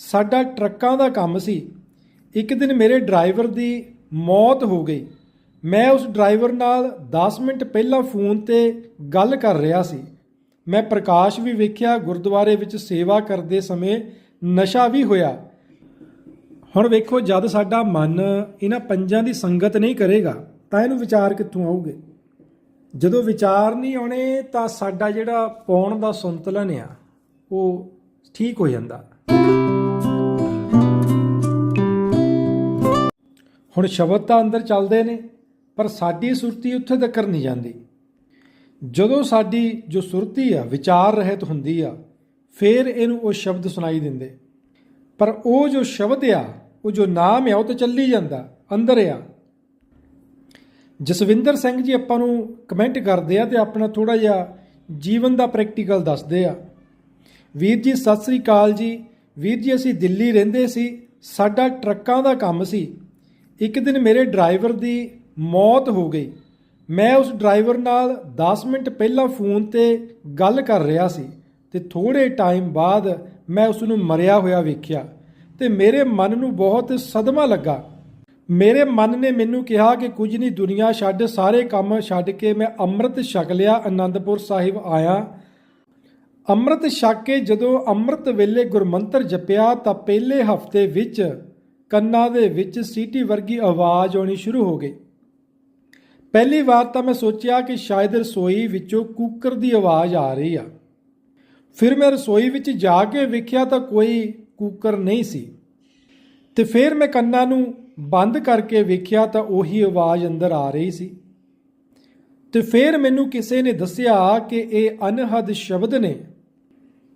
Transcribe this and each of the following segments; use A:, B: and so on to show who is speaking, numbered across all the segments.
A: ਸਾਡਾ ਟਰੱਕਾਂ ਦਾ ਕੰਮ ਸੀ। ਇੱਕ ਦਿਨ ਮੇਰੇ ਡਰਾਈਵਰ ਦੀ ਮੌਤ ਹੋ ਗਈ। ਮੈਂ ਉਸ ਡਰਾਈਵਰ ਨਾਲ 10 ਮਿੰਟ ਪਹਿਲਾਂ ਫੋਨ ਤੇ ਗੱਲ ਕਰ ਰਿਹਾ ਸੀ। ਮੈਂ ਪ੍ਰਕਾਸ਼ ਵੀ ਵੇਖਿਆ, ਗੁਰਦੁਆਰੇ ਵਿੱਚ ਸੇਵਾ ਕਰਦੇ ਸਮੇਂ ਨਸ਼ਾ ਵੀ ਹੋਇਆ। ਹੁਣ ਵੇਖੋ, ਜਦ ਸਾਡਾ ਮਨ ਇਹਨਾਂ ਪੰਜਾਂ ਦੀ ਸੰਗਤ ਨਹੀਂ ਕਰੇਗਾ, ਤਾਂ ਇਹਨੂੰ ਵਿਚਾਰ ਕਿੱਥੋਂ ਆਉਗੇ ਜਦੋਂ ਵਿਚਾਰ ਨਹੀਂ ਆਉਣੇ, ਤਾਂ ਸਾਡਾ ਜਿਹੜਾ ਪੌਣ ਦਾ ਸੰਤੁਲਨ ਆ, ਉਹ ਠੀਕ ਹੋ ਜਾਂਦਾ। ਹੁਣ ਸ਼ਬਦ ਤਾਂ ਅੰਦਰ ਚੱਲਦੇ ਨੇ, ਪਰ ਸਾਡੀ ਸੁਰਤੀ ਉੱਥੇ ਤੱਕ ਨਹੀਂ ਜਾਂਦੀ। ਜਦੋਂ ਸਾਡੀ ਜੋ ਸੁਰਤੀ ਆ, ਵਿਚਾਰ ਰਹਿਤ ਹੁੰਦੀ ਆ, ਫਿਰ ਇਹਨੂੰ ਉਹ ਸ਼ਬਦ ਸੁਣਾਈ ਦਿੰਦੇ। ਪਰ ਉਹ ਜੋ ਸ਼ਬਦ ਆ, ਉਹ ਜੋ ਨਾਮ ਆ, ਉਹ ਤਾਂ ਚੱਲੀ ਜਾਂਦਾ, ਅੰਦਰ ਆ। ਜਸਵਿੰਦਰ ਸਿੰਘ ਜੀ ਆਪਾਂ ਨੂੰ ਕਮੈਂਟ ਕਰਦੇ ਆ ਤੇ ਆਪਣਾ ਥੋੜਾ ਜਿਹਾ ਜੀਵਨ ਦਾ ਪ੍ਰੈਕਟੀਕਲ ਦੱਸਦੇ ਆ। ਵੀਰ ਜੀ, ਸਤਿ ਸ੍ਰੀ ਅਕਾਲ ਜੀ। ਵੀਰ ਜੀ, ਅਸੀਂ ਦਿੱਲੀ ਰਹਿੰਦੇ ਸੀ, ਸਾਡਾ ਟਰੱਕਾਂ ਦਾ ਕੰਮ ਸੀ। ਇੱਕ ਦਿਨ ਮੇਰੇ ਡਰਾਈਵਰ ਦੀ ਮੌਤ ਹੋ ਗਈ। ਮੈਂ ਉਸ ਡਰਾਈਵਰ ਨਾਲ 10 ਮਿੰਟ ਪਹਿਲਾਂ ਫੋਨ ਤੇ ਗੱਲ ਕਰ ਰਿਹਾ ਸੀ ਤੇ ਥੋੜੇ ਟਾਈਮ ਬਾਅਦ ਮੈਂ ਉਸ ਨੂੰ ਮਰਿਆ ਹੋਇਆ ਵੇਖਿਆ ਤੇ ਮੇਰੇ ਮਨ ਨੂੰ ਬਹੁਤ ਸਦਮਾ ਲੱਗਾ। ਮੇਰੇ ਮਨ ਨੇ ਮੈਨੂੰ ਕਿਹਾ ਕਿ ਕੁਝ ਨਹੀਂ, ਦੁਨੀਆ ਛੱਡ, ਸਾਰੇ ਕੰਮ ਛੱਡ ਕੇ ਮੈਂ ਅੰਮ੍ਰਿਤ ਛਕ ਲਿਆ ਆਨੰਦਪੁਰ ਸਾਹਿਬ ਆਇਆ। ਅੰਮ੍ਰਿਤ ਛਕ ਕੇ ਜਦੋਂ ਅੰਮ੍ਰਿਤ ਵੇਲੇ ਗੁਰਮੰਤਰ ਜਪਿਆ ਤਾਂ ਪਹਿਲੇ ਹਫ਼ਤੇ ਵਿੱਚ ਕੰਨਾਂ ਦੇ ਵਿੱਚ ਸੀਟੀ ਵਰਗੀ ਆਵਾਜ਼ ਆਉਣੀ ਸ਼ੁਰੂ ਹੋ ਗਈ। ਪਹਿਲੀ ਵਾਰ ਤਾਂ ਮੈਂ ਸੋਚਿਆ ਕਿ ਸ਼ਾਇਦ ਰਸੋਈ ਵਿੱਚੋਂ ਕੁੱਕਰ ਦੀ ਆਵਾਜ਼ ਆ ਰਹੀ ਆ। ਫਿਰ ਮੈਂ ਰਸੋਈ ਵਿੱਚ ਜਾ ਕੇ ਵੇਖਿਆ ਤਾਂ ਕੋਈ ਕੁੱਕਰ ਨਹੀਂ ਸੀ। ਤੇ ਫਿਰ ਮੈਂ ਕੰਨਾਂ ਨੂੰ ਬੰਦ ਕਰਕੇ ਵੇਖਿਆ ਤਾਂ ਉਹੀ ਆਵਾਜ਼ ਅੰਦਰ ਆ ਰਹੀ ਸੀ। ਤੇ ਫਿਰ ਮੈਨੂੰ ਕਿਸੇ ਨੇ ਦੱਸਿਆ ਕਿ ਇਹ ਅਨਹਦ ਸ਼ਬਦ ਨੇ।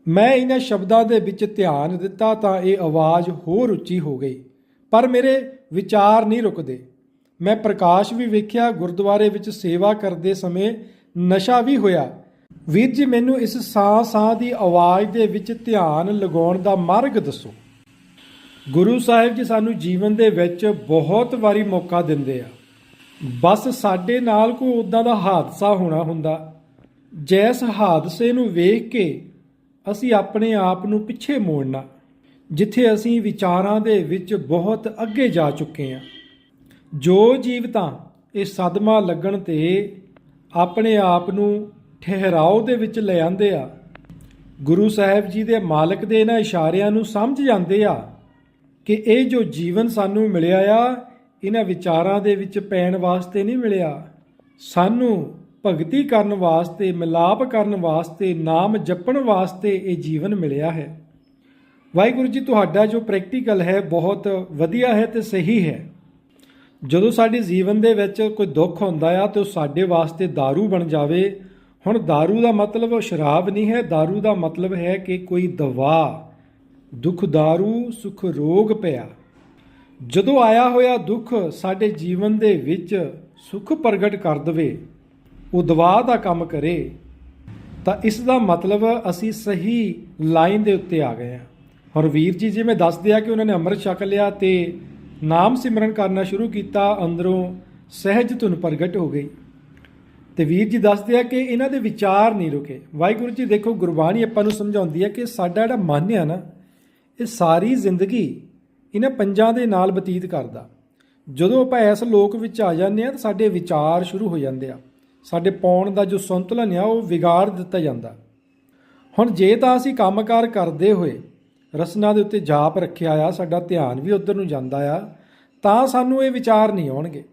A: ਮੈਂ ਇਹਨਾਂ ਸ਼ਬਦਾਂ ਦੇ ਵਿੱਚ ਧਿਆਨ ਦਿੱਤਾ ਤਾਂ ਇਹ ਆਵਾਜ਼ ਹੋਰ ਉੱਚੀ ਹੋ ਗਈ। ਪਰ ਮੇਰੇ ਵਿਚਾਰ ਨਹੀਂ ਰੁਕਦੇ। ਮੈਂ ਪ੍ਰਕਾਸ਼ ਵੀ ਵੇਖਿਆ, ਗੁਰਦੁਆਰੇ ਵਿੱਚ ਸੇਵਾ ਕਰਦੇ ਸਮੇਂ ਨਸ਼ਾ ਵੀ ਹੋਇਆ। ਵੀਰ ਜੀ, ਮੈਨੂੰ ਇਸ ਸਾਹ ਸਾਹ ਦੀ ਆਵਾਜ਼ ਦੇ ਵਿੱਚ ਧਿਆਨ ਲਗਾਉਣ ਦਾ ਮਾਰਗ ਦੱਸੋ। ਗੁਰੂ ਸਾਹਿਬ ਜੀ ਸਾਨੂੰ ਜੀਵਨ ਦੇ ਵਿੱਚ ਬਹੁਤ ਵਾਰੀ ਮੌਕਾ ਦਿੰਦੇ ਆ। ਬਸ ਸਾਡੇ ਨਾਲ ਕੋਈ ਉਦਾਂ ਦਾ ਹਾਦਸਾ ਹੋਣਾ ਹੁੰਦਾ। ਜੈਸ ਹਾਦਸੇ ਨੂੰ ਵੇਖ ਕੇ ਅਸੀਂ ਆਪਣੇ ਆਪ ਨੂੰ ਪਿੱਛੇ ਮੋੜਨਾ। ਜਿੱਥੇ ਅਸੀਂ ਵਿਚਾਰਾਂ ਦੇ ਵਿੱਚ ਬਹੁਤ ਅੱਗੇ ਜਾ ਚੁੱਕੇ ਹਾਂ। ਜੋ ਜੀਵਤਾਂ ਇਹ ਸਦਮਾ ਲੱਗਣ ਤੇ ਆਪਣੇ ਆਪ ਨੂੰ ਠਹਿਰਾਓ ਦੇ ਵਿੱਚ ਲੈ ਆਂਦੇ ਆ, ਗੁਰੂ ਸਾਹਿਬ ਜੀ ਦੇ ਮਾਲਕ ਦੇ ਇਹਨਾਂ ਇਸ਼ਾਰਿਆਂ ਨੂੰ ਸਮਝ ਜਾਂਦੇ ਆ ਕਿ ਇਹ ਜੋ ਜੀਵਨ ਸਾਨੂੰ ਮਿਲਿਆ ਆ, ਇਹਨਾਂ ਵਿਚਾਰਾਂ ਦੇ ਵਿੱਚ ਪੈਣ ਵਾਸਤੇ ਨਹੀਂ ਮਿਲਿਆ। ਸਾਨੂੰ ਭਗਤੀ ਕਰਨ ਵਾਸਤੇ, ਮਿਲਾਪ ਕਰਨ ਵਾਸਤੇ, ਨਾਮ ਜਪਣ ਵਾਸਤੇ ਇਹ ਜੀਵਨ ਮਿਲਿਆ ਹੈ। ਵਾਹਿਗੁਰੂ ਜੀ ਤੁਹਾਡਾ ਜੋ ਪ੍ਰੈਕਟੀਕਲ ਹੈ ਬਹੁਤ ਵਧੀਆ ਹੈ ਤੇ ਸਹੀ ਹੈ ਜਦੋਂ ਸਾਡੇ ਜੀਵਨ ਦੇ ਵਿੱਚ ਕੋਈ ਦੁੱਖ ਹੁੰਦਾ ਆ ਤੇ ਉਹ ਸਾਡੇ ਵਾਸਤੇ दारू ਬਣ ਜਾਵੇ ਹੁਣ दारू ਦਾ ਮਤਲਬ ਉਹ ਸ਼ਰਾਬ ਨਹੀਂ ਹੈ दारू ਦਾ ਮਤਲਬ ਹੈ ਕਿ ਕੋਈ ਦਵਾ ਦੁੱਖ दारू ਸੁਖ ਰੋਗ ਪਿਆ ਜਦੋਂ ਆਇਆ ਹੋਇਆ ਦੁੱਖ ਸਾਡੇ ਜੀਵਨ ਦੇ ਵਿੱਚ ਸੁਖ ਪ੍ਰਗਟ ਕਰ ਦਵੇ ਉਹ ਦਵਾ ਦਾ ਕੰਮ ਕਰੇ ਤਾਂ ਇਸ ਦਾ ਮਤਲਬ ਅਸੀਂ ਸਹੀ ਲਾਈਨ ਦੇ ਉੱਤੇ ਆ ਗਏ ਹਾਂ ਔਰ ਵੀਰ ਜੀ, ਜਿਵੇਂ ਦੱਸਦੇ ਆ ਕਿ ਉਹਨਾਂ ਨੇ ਅੰਮ੍ਰਿਤ ਛਕ ਲਿਆ ਤੇ ਨਾਮ ਸਿਮਰਨ ਕਰਨਾ ਸ਼ੁਰੂ ਕੀਤਾ, ਅੰਦਰੋਂ ਸਹਿਜ ਧੁਨ ਪ੍ਰਗਟ ਹੋ ਗਈ। ਤੇ ਵੀਰ ਜੀ ਦੱਸਦੇ ਆ ਕਿ ਇਹਨਾਂ ਦੇ ਵਿਚਾਰ ਨਹੀਂ ਰੁਕੇ। ਵਾਹਿਗੁਰੂ ਜੀ, ਦੇਖੋ, ਗੁਰਬਾਣੀ ਆਪਾਂ ਨੂੰ ਸਮਝਾਉਂਦੀ ਹੈ ਕਿ ਸਾਡਾ ਜਿਹੜਾ ਮਨ ਆ ਨਾ, ਇਹ ਸਾਰੀ ਜ਼ਿੰਦਗੀ ਇਹਨਾਂ ਪੰਜਾਂ ਦੇ ਨਾਲ ਬਤੀਤ ਕਰਦਾ। ਜਦੋਂ ਆਪਾਂ ਇਸ ਲੋਕ ਵਿੱਚ ਆ ਜਾਂਦੇ ਆ, ਤਾਂ ਸਾਡੇ ਵਿਚਾਰ ਸ਼ੁਰੂ ਹੋ ਜਾਂਦੇ ਆ। ਸਾਡੇ ਪੌਣ ਦਾ ਜੋ ਸੰਤੁਲਨ ਆ, ਉਹ ਵਿਗਾੜ ਦਿੱਤਾ ਜਾਂਦਾ। ਹੁਣ ਜੇ ਤਾਂ ਅਸੀਂ ਕੰਮਕਾਰ ਕਰਦੇ ਹੋਏ ਰਸਨਾ ਦੇ ਉੱਤੇ ਜਾਪ ਰੱਖਿਆ ਆ, ਸਾਡਾ ਧਿਆਨ ਵੀ ਉਧਰ ਨੂੰ ਜਾਂਦਾ ਆ, ਤਾਂ ਸਾਨੂੰ ਇਹ ਵਿਚਾਰ ਨਹੀਂ ਆਉਣਗੇ।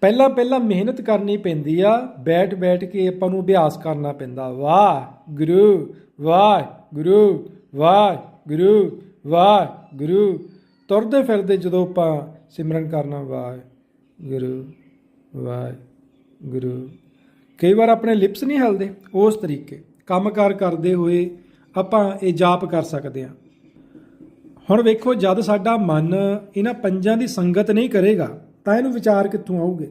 A: ਪਹਿਲਾਂ ਪਹਿਲਾਂ ਮਿਹਨਤ ਕਰਨੀ ਪੈਂਦੀ ਆ, ਬੈਠ ਬੈਠ ਕੇ ਆਪਾਂ ਨੂੰ ਅਭਿਆਸ ਕਰਨਾ ਪੈਂਦਾ। ਵਾਹ ਗੁਰੂ ਵਾਹ ਗੁਰੂ ਵਾਹ ਗੁਰੂ ਵਾਹ ਗੁਰੂ ਤੁਰਦੇ ਫਿਰਦੇ ਜਦੋਂ ਆਪਾਂ ਸਿਮਰਨ ਕਰਨਾ ਵਾਹ ਗੁਰੂ ਵਾਹ ਗੁਰੂ ਕਈ ਵਾਰ ਆਪਣੇ ਲਿਪਸ ਨਹੀਂ ਹਿਲਦੇ, ਉਸ ਤਰੀਕੇ। ਕੰਮਕਾਰ ਕਰਦੇ ਹੋਏ ਆਪਾਂ ਇਹ ਜਾਪ ਕਰ ਸਕਦੇ ਹਾਂ। ਹੁਣ ਵੇਖੋ, ਜਦ ਸਾਡਾ ਮਨ ਇਹਨਾਂ ਪੰਜਾਂ ਦੀ ਸੰਗਤ ਨਹੀਂ ਕਰੇਗਾ, ਤਾਂ ਇਹਨੂੰ ਵਿਚਾਰ ਕਿੱਥੋਂ ਆਉਗੇ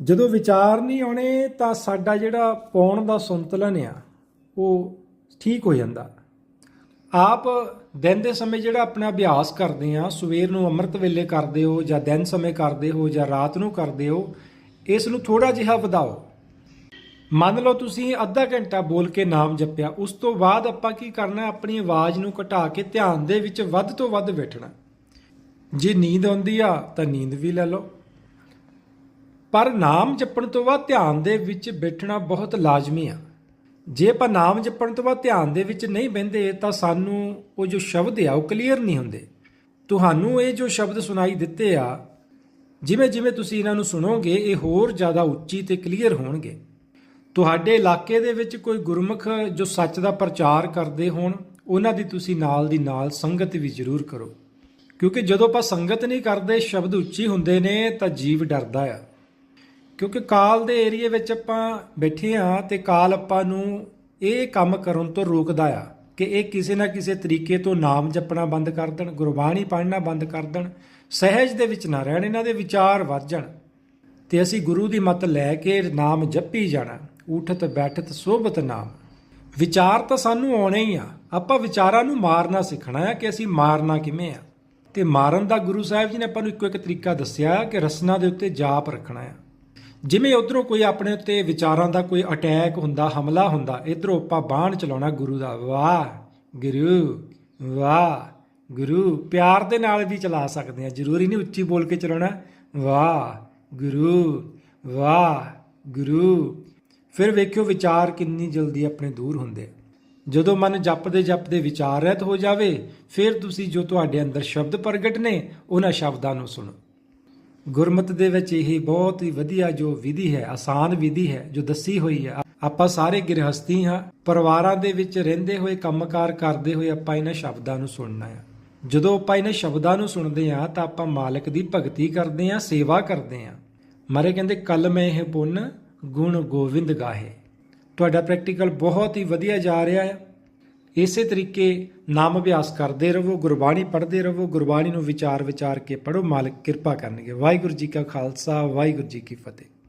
A: ਜਦੋਂ ਵਿਚਾਰ ਨਹੀਂ ਆਉਣੇ, ਤਾਂ ਸਾਡਾ ਜਿਹੜਾ ਪੌਣ ਦਾ ਸੰਤੁਲਨ ਆ, ਉਹ ਠੀਕ ਹੋ ਜਾਂਦਾ। ਆਪ ਦਿਨ ਦੇ ਸਮੇਂ ਜਿਹੜਾ ਆਪਣਾ ਅਭਿਆਸ ਕਰਦੇ ਆ, ਸਵੇਰ ਨੂੰ ਅੰਮ੍ਰਿਤ ਵੇਲੇ ਕਰਦੇ ਹੋ, ਜਾਂ ਦਿਨ ਸਮੇਂ ਕਰਦੇ ਹੋ, ਜਾਂ ਰਾਤ ਨੂੰ ਕਰਦੇ ਹੋ, ਇਸ ਨੂੰ ਥੋੜਾ ਜਿਹਾ ਵਧਾਓ। ਮੰਨ ਲਓ ਤੁਸੀਂ ਅੱਧਾ ਘੰਟਾ ਬੋਲ ਕੇ ਨਾਮ ਜਪਿਆ, ਉਸ ਤੋਂ ਬਾਅਦ ਆਪਾਂ ਕੀ ਕਰਨਾ, ਆਪਣੀ ਆਵਾਜ਼ ਨੂੰ ਘਟਾ ਕੇ ਧਿਆਨ ਦੇ ਵਿੱਚ ਵੱਧ ਤੋਂ ਵੱਧ ਬੈਠਣਾ। ਜੇ ਨੀਂਦ ਆਉਂਦੀ ਆ, ਤਾਂ ਨੀਂਦ ਵੀ ਲੈ ਲਓ। ਪਰ ਨਾਮ ਜਪਣ ਤੋਂ ਬਾਅਦ ਧਿਆਨ ਦੇ ਵਿੱਚ ਬੈਠਣਾ ਬਹੁਤ ਲਾਜ਼ਮੀ ਆ। ਜੇ ਆਪਾਂ ਨਾਮ ਜਪਣ ਤੋਂ ਬਾਅਦ ਧਿਆਨ ਦੇ ਵਿੱਚ ਨਹੀਂ ਬਹਿੰਦੇ, ਤਾਂ ਸਾਨੂੰ ਉਹ ਜੋ ਸ਼ਬਦ ਆ, ਉਹ ਕਲੀਅਰ ਨਹੀਂ ਹੁੰਦੇ। ਤੁਹਾਨੂੰ ਇਹ ਜੋ ਸ਼ਬਦ ਸੁਣਾਈ ਦਿੱਤੇ ਆ ਜਿਵੇਂ ਜਿਵੇਂ ਤੁਸੀਂ ਇਹਨਾਂ ਨੂੰ ਸੁਣੋਗੇ, ਇਹ ਹੋਰ ਜ਼ਿਆਦਾ ਉੱਚੀ ਤੇ ਕਲੀਅਰ ਹੋਣਗੇ। ਤੁਹਾਡੇ ਇਲਾਕੇ ਦੇ ਵਿੱਚ ਕੋਈ ਗੁਰਮੁਖ ਜੋ ਸੱਚ ਦਾ ਪ੍ਰਚਾਰ ਕਰਦੇ ਹੋਣ, ਉਹਨਾਂ ਦੀ ਤੁਸੀਂ ਨਾਲ ਦੀ ਨਾਲ ਸੰਗਤ ਵੀ ਜ਼ਰੂਰ ਕਰੋ। ਕਿਉਂਕਿ ਜਦੋਂ ਆਪਾਂ ਸੰਗਤ ਨਹੀਂ ਕਰਦੇ, ਸ਼ਬਦ ਉੱਚੀ ਹੁੰਦੇ ਨੇ, ਤਾਂ ਜੀਵ ਡਰਦਾ ਆ। ਕਿਉਂਕਿ ਕਾਲ ਦੇ ਏਰੀਏ ਵਿੱਚ ਆਪਾਂ ਬੈਠੇ ਆ ਤੇ ਕਾਲ ਆਪਾਂ ਨੂੰ ਇਹ ਕੰਮ ਕਰਨ ਤੋਂ ਰੋਕਦਾ ਆ ਕਿ ਇਹ ਕਿਸੇ ਨਾ ਕਿਸੇ ਤਰੀਕੇ ਤੋਂ ਨਾਮ ਜਪਣਾ ਬੰਦ ਕਰ ਦੇਣ, ਗੁਰਬਾਣੀ ਪੜ੍ਹਨਾ ਬੰਦ ਕਰ ਦੇਣ, ਸਹਿਜ ਦੇ ਵਿੱਚ ਨਾ ਰਹਿਣ, ਇਹਨਾਂ ਦੇ ਵਿਚਾਰ ਵੱਧ ਜਾਣ। ਤੇ ਅਸੀਂ ਗੁਰੂ ਦੀ ਮੱਤ ਲੈ ਕੇ ਨਾਮ ਜਪੀ ਜਾਣਾ। ਉਠਤ ਬੈਠਤ, ਸੋਭਤ ਨਾਮ। ਵਿਚਾਰ ਤਾਂ ਸਾਨੂੰ ਆਉਣੇ ਹੀ ਆ। ਆਪਾਂ ਵਿਚਾਰਾਂ ਨੂੰ ਮਾਰਨਾ ਸਿੱਖਣਾ ਆ ਕਿ ਅਸੀਂ ਮਾਰਨਾ ਕਿਵੇਂ ਆ। ਤੇ ਮਾਰਨ ਦਾ ਗੁਰੂ ਸਾਹਿਬ ਜੀ ਨੇ ਆਪਾਂ ਨੂੰ ਇੱਕੋ ਇੱਕ ਤਰੀਕਾ ਦੱਸਿਆ ਕਿ ਰਸਨਾ ਦੇ ਉੱਤੇ ਜਾਪ ਰੱਖਣਾ ਆ ਜਿਵੇਂ ਉਧਰੋਂ ਕੋਈ ਆਪਣੇ ਉੱਤੇ ਵਿਚਾਰਾਂ ਦਾ ਕੋਈ ਅਟੈਕ ਹੁੰਦਾ, ਹਮਲਾ ਹੁੰਦਾ, ਇਧਰੋਂ ਆਪਾਂ ਬਾਣ ਚਲਾਉਣਾ, ਗੁਰੂ ਦਾ ਵਾਹ, ਗੁਰੂ ਵਾਹ, ਗੁਰੂ, ਪਿਆਰ ਦੇ ਨਾਲ ਵੀ ਚਲਾ ਸਕਦੇ ਆ ਜ਼ਰੂਰੀ ਨਹੀਂ ਉੱਚੀ ਬੋਲ ਕੇ ਚਲਾਉਣਾ, ਵਾਹ, ਗੁਰੂ ਵਾਹ, ਗੁਰੂ ਫਿਰ ਵੇਖਿਓ ਵਿਚਾਰ ਕਿੰਨੀ ਜਲਦੀ ਆਪਣੇ ਦੂਰ ਹੁੰਦੇ ਜਦੋਂ ਮਨ ਜਪਦੇ ਜਪਦੇ ਵਿਚਾਰ ਰਹਿਤ ਹੋ ਜਾਵੇ, ਫਿਰ ਤੁਸੀਂ ਜੋ ਤੁਹਾਡੇ ਅੰਦਰ ਸ਼ਬਦ ਪ੍ਰਗਟ ਨੇ, ਉਹਨਾਂ ਸ਼ਬਦਾਂ ਨੂੰ ਸੁਣੋ। ਗੁਰਮਤ ਦੇ ਵਿੱਚ ਇਹ ਬਹੁਤ ਹੀ ਵਧੀਆ ਜੋ ਵਿਧੀ ਹੈ, ਆਸਾਨ ਵਿਧੀ ਹੈ, ਜੋ ਦੱਸੀ ਹੋਈ ਹੈ। ਆਪਾਂ ਸਾਰੇ ਗ੍ਰਹਸਥੀ ਹਾਂ, ਪਰਿਵਾਰਾਂ ਦੇ ਵਿੱਚ ਰਹਿੰਦੇ ਹੋਏ, ਕੰਮਕਾਰ ਕਰਦੇ ਹੋਏ ਆਪਾਂ ਇਹਨਾਂ ਸ਼ਬਦਾਂ ਨੂੰ ਸੁਣਨਾ ਹੈ ਜਦੋਂ ਆਪਾਂ ਇਹਨਾਂ ਸ਼ਬਦਾਂ ਨੂੰ ਸੁਣਦੇ ਹਾਂ, ਤਾਂ ਆਪਾਂ ਮਾਲਕ ਦੀ ਭਗਤੀ ਕਰਦੇ ਹਾਂ, ਸੇਵਾ ਕਰਦੇ ਹਾਂ। ਮਾਰੇ ਕਹਿੰਦੇ ਕਲ ਮੈਂ ਇਹ ਪੁੰਨ ਗੁਣ ਗੋਵਿੰਦ ਗਾਹੇ। ਤੁਹਾਡਾ ਪ੍ਰੈਕਟੀਕਲ ਬਹੁਤ ਹੀ ਵਧੀਆ ਜਾ ਰਿਹਾ ਹੈ ਇਸੇ ਤਰੀਕੇ ਨਾਮ ਅਭਿਆਸ ਕਰਦੇ ਰਹੋ, ਗੁਰਬਾਣੀ ਪੜ੍ਹਦੇ ਰਹੋ, ਗੁਰਬਾਣੀ ਨੂੰ ਵਿਚਾਰ ਵਿਚਾਰ ਕੇ ਪੜੋ ਮਾਲਕ ਕਿਰਪਾ ਕਰਨਗੇ। ਵਾਹਿਗੁਰੂ ਜੀ ਕਾ ਖਾਲਸਾ, ਵਾਹਿਗੁਰੂ ਜੀ ਕੀ ਫਤਿਹ।